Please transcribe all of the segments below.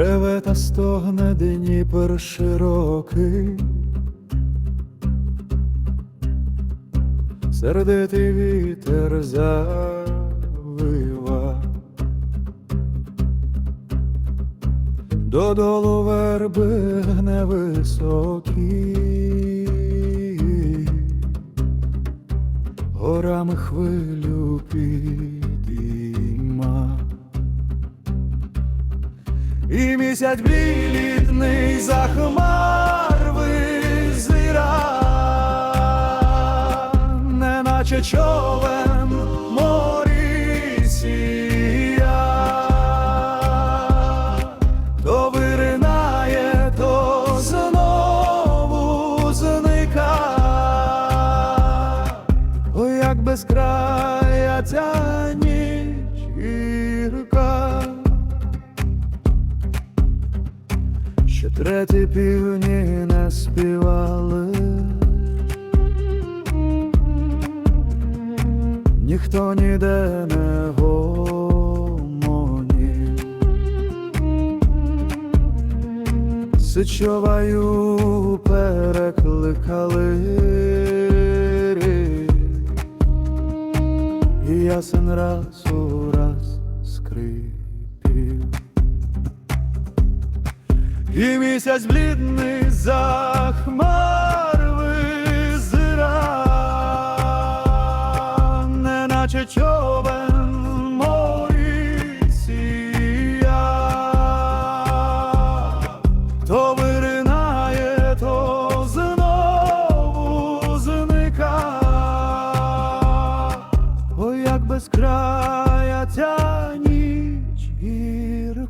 Реве та стогне Дніпер широкий, сердитий вітер завива, додолу верби гне високі, горами хвилю підійма. І місяць блідний за хмар визира, неначе човен в морі сія, то виринає, то знову зникає. Ой, як без края ця ніч гірка. Ще треті півні не співали, ніхто ніде не гомонів, Сичоваю перекликали, і ясен раз у раз скрипів. І місяць блідний за хмар визира, неначе човен в то виринає, то знову зника. Ой, як без края ця ніч гірка.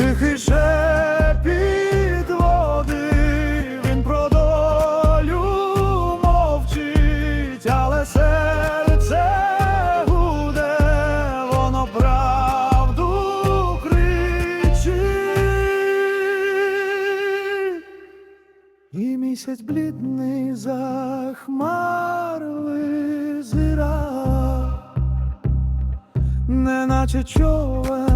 Тихий шепіт він про мовчить, але серце гуде, воно правду кричить. І місяць блідний за визира, неначе човен.